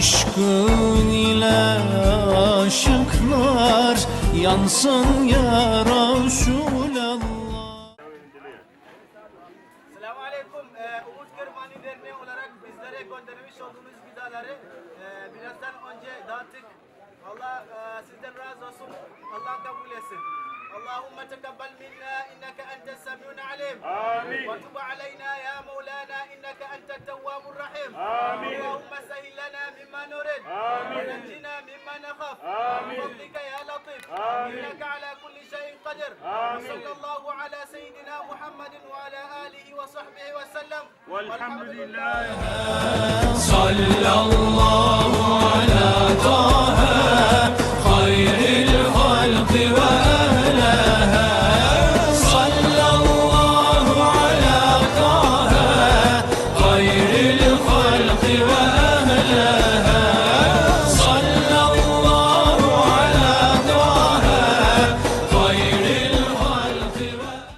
Aşkın ile aşıklar yansın ya Resulallah. Selamun Aleyküm. Ee, Umut Kırmani Derneği olarak bizlere göndermiş olduğunuz vidaları e, birazdan önce dağıttık. Allah e, sizden razı olsun. Allah kabul etsin. اللهم تقبل منا انك انت السميع العليم امين وتب علينا يا مولانا انك انت التواب الرحيم امين نخاف. آمين. بفضلك يا لطيف. آمين. إنك على كل شيء قدر آمين. وصلى الله على سيدنا محمد وعلى آله وصحبه وسلم. والحمد لله. صلى الله على طه خير الخلق وأهلها. وأهلها.